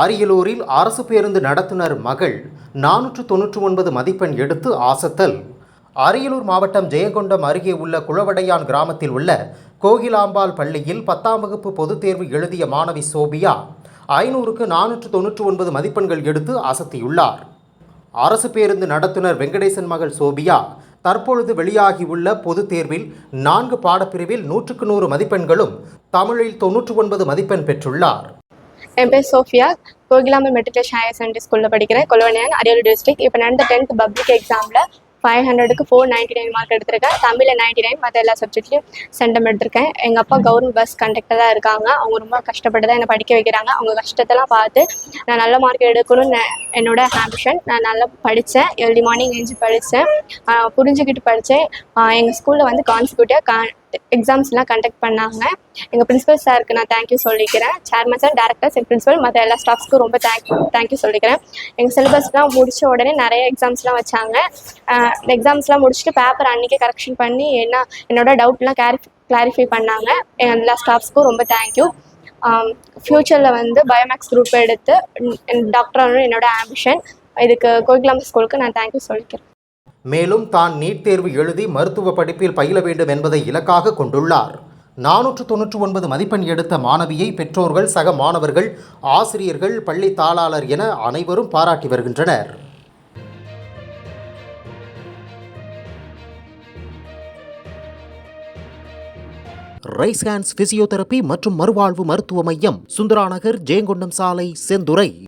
அரியலூரில் அரசு பேருந்து நடத்துனர் மகள் நானூற்று தொன்னூற்று ஒன்பது மதிப்பெண் எடுத்து ஆசத்தல். அரியலூர் மாவட்டம் ஜெயங்கொண்டம் அருகே உள்ள குளவடையான் கிராமத்தில் உள்ள கோகிலாம்பாள் பள்ளியில் பத்தாம் வகுப்பு பொதுத் தேர்வு எழுதிய மாணவி சோபியா ஐநூறுக்கு நானூற்று தொன்னூற்று ஒன்பது மதிப்பெண்கள் எடுத்து அசத்தியுள்ளார். அரசு பேருந்து நடத்துனர் வெங்கடேசன் மகள் சோபியா தற்பொழுது வெளியாகியுள்ள பொதுத் தேர்வில் நான்கு பாடப்பிரிவில் நூற்றுக்கு நூறு மதிப்பெண்களும் தமிழில் தொன்னூற்று ஒன்பது மதிப்பெண் பெற்றுள்ளார். என் பேர் Sophia. Kokilambal matriculation higher secondary ஸ்கூலில் படிக்கிறேன். கொலவனியான் அரியலூர் டிஸ்ட்ரிக்ட் இப்போ நடந்த டென்த் பப்ளிக் எக்ஸாமில் ஃபைவ் ஹண்ட்ரடுக்கு ஃபோர் நைன்டி நைன் மார்க் எடுத்திருக்கேன். தமிழில் நைன்டி நைன் மற்ற எல்லா சப்ஜெக்ட்லையும் சென்டம் எடுத்திருக்கேன். எங்கள் அப்பா கவர்மெண்ட் பஸ் கண்டக்டராக இருக்காங்க. அவங்க ரொம்ப கஷ்டப்பட்டு தான் என்னை படிக்க வைக்கிறாங்க. அவங்க கஷ்டத்தெல்லாம் பார்த்து நான் நல்ல மார்க் எடுக்கணும்னு என்னோட ஆம்பிஷன் நான் நல்லா படித்தேன் ஏர்லி மார்னிங் எழுந்து படித்தேன் புரிஞ்சுக்கிட்டு படித்தேன் எங்கள் ஸ்கூலில் வந்து கான்சிக்யூட்டிவாக கா எக்ஸாம்ஸ்லாம் கண்டக்ட் பண்ணாங்க. எங்கள் பிரின்ஸிபல் சாருக்கு நான் தேங்க்யூ சொல்லிக்கிறேன். சேர்மன் சார் டேரக்டர்ஸ் என் பிரின்ஸிபல் மற்ற எல்லா ஸ்டாஃப்ஸ்க்கும் ரொம்ப தேங்க் தேங்க்யூ சொல்லிக்கிறேன். எங்கள் சிலபஸ்லாம் முடித்த உடனே நிறைய எக்ஸாம்ஸ்லாம் வச்சாங்க. எக்ஸாம்ஸ்லாம் முடிச்சுட்டு பேப்பர் அன்றைக்கே கரெக்ஷன் பண்ணி என்ன என்னோட டவுட்லாம் கிளாரிஃபை கிளாரிஃபை பண்ணாங்க. எல்லா ஸ்டாஃப்ஸ்க்கும் ரொம்ப தேங்க்யூ ஃப்யூச்சரில் வந்து பயோமேக்ஸ் குரூப் எடுத்து டாக்டர் என்னோட ஆம்பிஷன் இதுக்கு கோகிலாம்பு ஸ்கூலுக்கு நான் தேங்க்யூ சொல்லிக்கிறேன். மேலும் தான் நீட் தேர்வு எழுதி மருத்துவ படிப்பில் பயில வேண்டும் என்பதை இலக்காக கொண்டுள்ளார். நானூற்று தொன்னூற்று ஒன்பது மதிப்பெண் எடுத்த மாணவியை பெற்றோர்கள் சக மாணவர்கள் ஆசிரியர்கள் பள்ளி தாளாளர் என அனைவரும் பாராட்டி வருகின்றனர். ரைஸ் ஹேண்ட்ஸ் பிசியோதெரபி மற்றும் மறுவாழ்வு மருத்துவ மையம் சுந்தராநகர் ஜெயங்கொண்டம் சாலை செந்துறை.